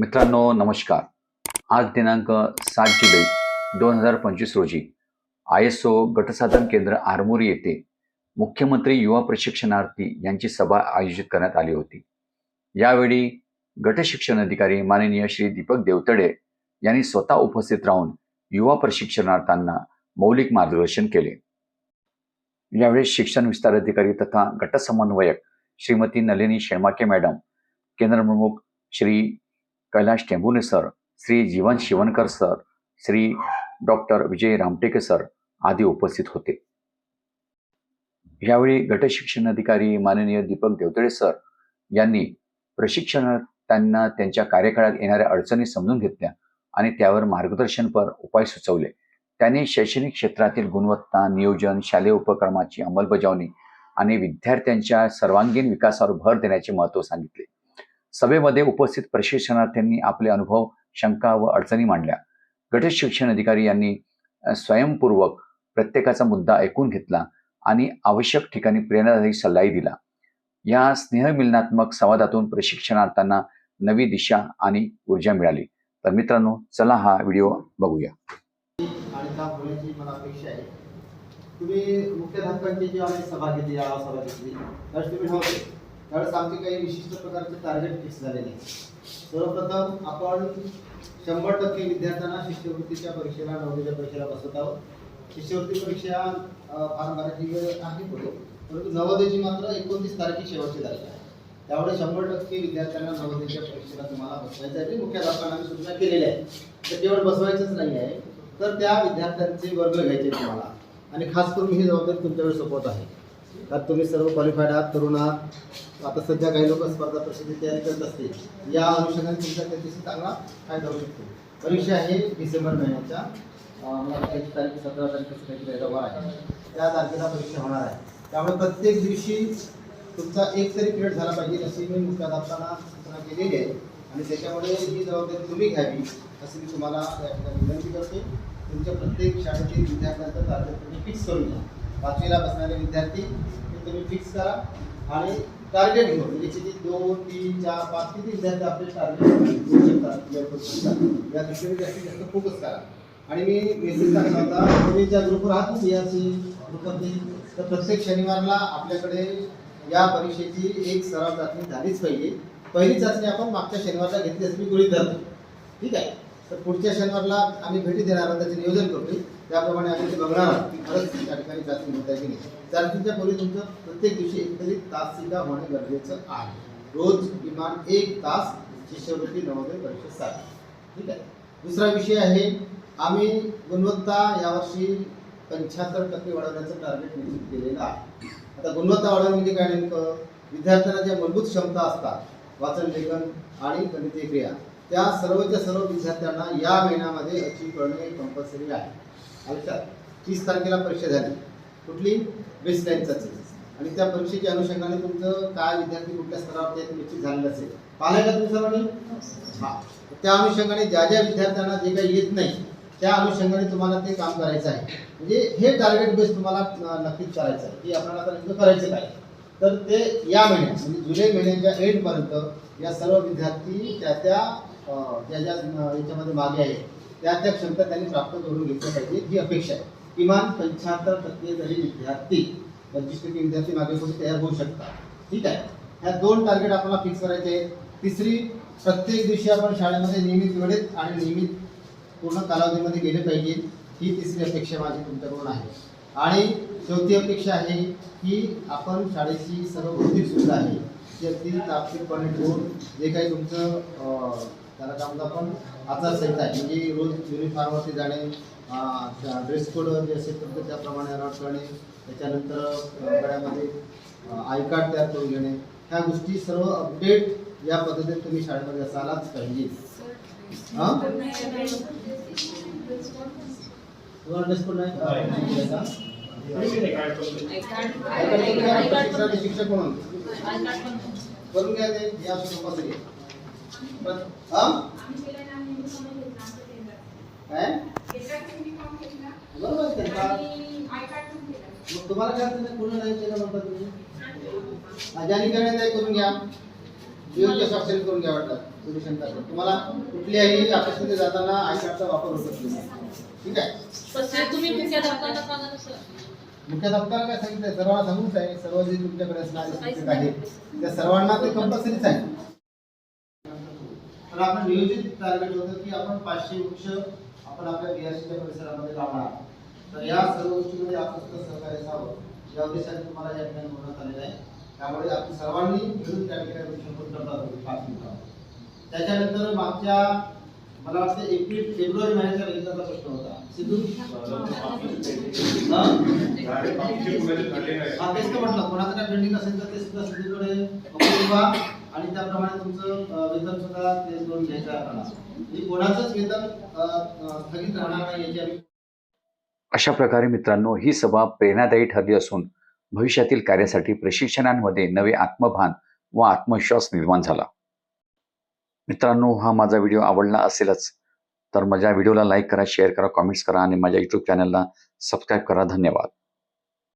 मित्रांनो नमस्कार. आज दिनांक सात जुलै दोन हजार पंचवीस रोजी आय एस ओ गटसाधन केंद्र आरमोरी येथे मुख्यमंत्री युवा प्रशिक्षणार्थी यांची सभा आयोजित करण्यात आली होती. यावेळी गट शिक्षण अधिकारी माननीय श्री दीपक देवतडे यांनी स्वतः उपस्थित राहून युवा प्रशिक्षणार्थ्यांना मौलिक मार्गदर्शन केले. यावेळी शिक्षण विस्तार अधिकारी तथा गट समन्वयक Shrimati Nalini Shemake madam केंद्रप्रमुख Shri Kailash Tembune sir Shri Jivan Shivankar sir Shri doctor Vijay Ramteke sir आदी उपस्थित होते. यावेळी गट शिक्षण अधिकारी माननीय दीपक देवतळे सर यांनी प्रशिक्षणार्थ्यांना त्यांच्या कार्यकाळात येणाऱ्या अडचणी समजून घेतल्या आणि त्यावर मार्गदर्शनपर उपाय सुचवले. त्यांनी शैक्षणिक क्षेत्रातील गुणवत्ता नियोजन शालेय उपक्रमाची अंमलबजावणी आणि विद्यार्थ्यांच्या सर्वांगीण विकासावर भर देण्याचे महत्त्व सांगितले. सभेमध्ये उपस्थित प्रशिक्षणार्थ्यांनी आपले अनुभव शंका व अडचणी मांडल्या. गट शिक्षण अधिकारी यांनी स्वयंपूर्वक प्रत्येकाचा मुद्दा ऐकून घेतला आणि आवश्यक ठिकाणी प्रेरणादायी सल्लाही दिला. या स्नेहमिलनात्मक संवादातून प्रशिक्षणार्थ्यांना नवी दिशा आणि ऊर्जा मिळाली. तर मित्रांनो चला हा व्हिडिओ बघूया. तुम्ही मुख्याध्यापकांची आम्ही सभा घेतली या सभा घेतली त्यावेळेस आमचे काही विशिष्ट प्रकारचे टार्गेट फिक्स झालेले सर्वप्रथम आपण शंभर टक्के विद्यार्थ्यांना शिष्यवृत्तीच्या परीक्षेला नववीच्या परीक्षेला बसत आहोत. शिष्यवृत्ती परीक्षा फार मराठी वेळ आहे पुढे परंतु नवोदयची मात्र एकोणतीस तारखे शेवटची तारीख आहे. त्यामुळे शंभर टक्के विद्यार्थ्यांना नवोदयच्या परीक्षेला तुम्हाला बसवायचं आहे. ते मुख्याध्यापकांना आम्ही सूचना केलेल्या आहे. तर केवळ बसवायचंच नाही आहे तर त्या विद्यार्थ्यांचे वर्ग घ्यायचे तुम्हाला. आणि खास करून ही जबाबदारी तुमच्यावर सोपवत आहे. कारण तुम्ही सर्व क्वालिफाईड आहात तरुण आहात. आता सध्या काही लोक स्पर्धा परीक्षेची तयारी करत असतील. या अनुषंगाने तुमचा त्याच्याशी चांगला फायदा होऊ शकतो. परीक्षा आहे डिसेंबर महिन्याच्या. मला तारीख सतरा तारखेचं काहीतरी रविवार आहे. त्या तारखेला परीक्षा होणार आहे. त्यामुळे प्रत्येक दिवशी तुमचा एक तरी पिरियड झाला पाहिजे अशी मी मुख्याध्यापकांना सूचना केलेली आहे. आणि त्याच्यामुळे ही जबाबदारी तुम्ही घ्यावी अशी मी तुम्हाला या ठिकाणी विनंती करते तुमच्या प्रत्येक शाळेतील विद्यार्थ्यांचं टार्गेट तुम्ही फिक्स करून घ्या. पाचवीला बसणारे विद्यार्थी ते तुम्ही फिक्स करा. आणि टार्गेट घेऊ म्हणजे किती? दोन तीन चार पाच किती विद्यार्थी आपले टार्गेट घेऊ शकतात या दृष्टीने जास्तीत जास्त फोकस करा. आणि मी मेसेज टाकला होता तुम्ही ज्या ग्रुपवर आहात सी आर सी तर प्रत्येक शनिवारला आपल्याकडे या परीक्षेची एक सराव चाचणी झालीच पाहिजे. पहिली चाचणी आपण मागच्या शनिवारला घेतली असं मी गृहीत धरतो ठीक आहे? तर पुढच्या शनिवारला आम्ही भेटी देणार आहोत त्याचे नियोजन करतोय. त्याप्रमाणे आम्ही ते बघणार आहोत की खरंच त्या ठिकाणी चाचणी होत आहे की नाही. चाचणीच्या पूर्वी तुमचं प्रत्येक दिवशी एकतरी तासिका होणे गरजेचं आहे. रोज किमान एक तास शिष्यवृत्ती नवोदय परीक्षेसाठी ठीक आहे? दुसरा विषय आहे आम्ही गुणवत्ता यावर्षी पंच्याहत्तर टक्के वाढवण्याचं टार्गेट निश्चित केलेलं आहे. आता गुणवत्ता वाढवणं म्हणजे काय नेमकं? विद्यार्थ्यांना ज्या मूलभूत क्षमता असतात वाचन लेखन आणि गणितीय क्रिया त्या सर्वच्या सर्व विद्यार्थ्यांना या महिन्यामध्ये अचीव करणे कंपल्सरी आहे. लक्षात तीस तारखेला परीक्षा झाली. कुठली? बेस्ट लाईन आणि त्या परीक्षेच्या अनुषंगाने तुमचं काय विद्यार्थी कुठल्या स्तरावर ते निश्चित झालेलं असेल. पाहिलं का तुम्ही सर्वांनी हा. त्या अनुषंगाने ज्या ज्या विद्यार्थ्यांना जे काही येत नाही त्या अनुषंगाने तुम्हाला ते काम करायचं आहे. म्हणजे हे टार्गेट बेस तुम्हाला नक्कीच करायचं आहे. की आपल्याला आता नेमकं करायचं काय? तर ते या महिन्यात म्हणजे जुलै महिन्याच्या एंडपर्यंत या सर्व विद्यार्थी त्या त्या ज्या ज्या याच्यामध्ये मागे आहेत त्या त्या क्षमता त्यांनी प्राप्त करून घेतल्या पाहिजे. ही अपेक्षा आहे. किमान पंच्याहत्तर टक्के जरी विद्यार्थी पंचवीस टक्के विद्यार्थी मागे पुढे तयार होऊ शकतात. ठीक आहे? ह्या दोन टार्गेट आपल्याला फिक्स करायचे आहेत. तिसरी प्रत्येक दिवशी आपण शाळेमध्ये नियमित वेळेत आणि नियमित पूर्ण कालावधीमध्ये गेले पाहिजे. ही तिसरी अपेक्षा माझी तुमच्याकडून आहे. आणि चौथी अपेक्षा आहे की आपण शाळेची सर्व भौतिक सुविधा आहे ती अगदी तापशीरपणे ठेवून जे काही तुमचं त्याला काय म्हणतो आपण आचारसंहिता आहे. म्हणजे रोज युनिफॉर्मवरती जाणे ड्रेस कोड जे असेल तर त्याप्रमाणे अलॉट करणे त्याच्यानंतर गळ्यामध्ये आय कार्ड तयार करून घेणे. ह्या गोष्टी सर्व अपडेट या पद्धतीने तुम्ही शाळेमध्ये असायलाच पाहिजे. हां? शिक्षक शिक्षक म्हणून. करून घ्या. ते. या कंपल्सरी मग तुम्हाला काय अडचण आहे? पूर्ण नाही केलं म्हणता तुम्ही? ज्यांनी करण्यात आहे करून घ्या. योग्य स्वाक्षरी करून घ्या वाटलं सोल्युशन करा तुम्हाला कुठल्याही ऑफिसमध्ये जाताना आय कार्डचा वापर होत नाही? ठीक आहे? तुम्ही मुख्याध्यापकाला काय सांगितलं सर्वांना सांगूच आहे सर्व जे तुमच्याकडे असणारे शिक्षक आहेत त्या सर्वांना ते कंपल्सरीच आहे. तर आपण नियोजित टार्गेट होतं की आपण पाचशे वृक्ष आपण आपल्या बिहारच्या परिसरामध्ये लावणार तर या सर्व गोष्टीमध्ये आपण सुद्धा सहकार्य असावं. या उद्देशाने तुम्हाला या ठिकाणी बोलण्यात आलेलं आहे. त्यामुळे आपण सर्वांनी मिळून त्या ठिकाणी वृक्षारोपण करतात पाच मिनिटावर. त्याच्यानंतर मागच्या मला वाटतं एप्रिल फेब्रुवारी महिन्याच्या रजिस्टरचा प्रश्न होता. सिद्धू? हा? तेच तर म्हटलं. कोणाचं काय पेंडिंग असेल तर ते सुद्धा सिद्धूकडे बघा आणि त्याप्रमाणे तुमचं वेतन सुद्धा ते दोन घ्यायचं म्हणजे कोणाचंच वेतन स्थगित राहणार नाही याची आम्ही अशा प्रकारे मित्रांनो ही सभा प्रेरणादायी ठरली असून भविष्यातील कार्यासाठी प्रशिक्षणांमध्ये नवे आत्मभान व आत्मविश्वास निर्माण झाला. मित्रांनो हा माझा व्हिडिओ आवडला असेलच तर माझ्या व्हिडिओला लाईक करा शेअर करा कमेंट्स करा आणि माझ्या यूट्यूब चॅनलला सबस्क्राईब करा. धन्यवाद.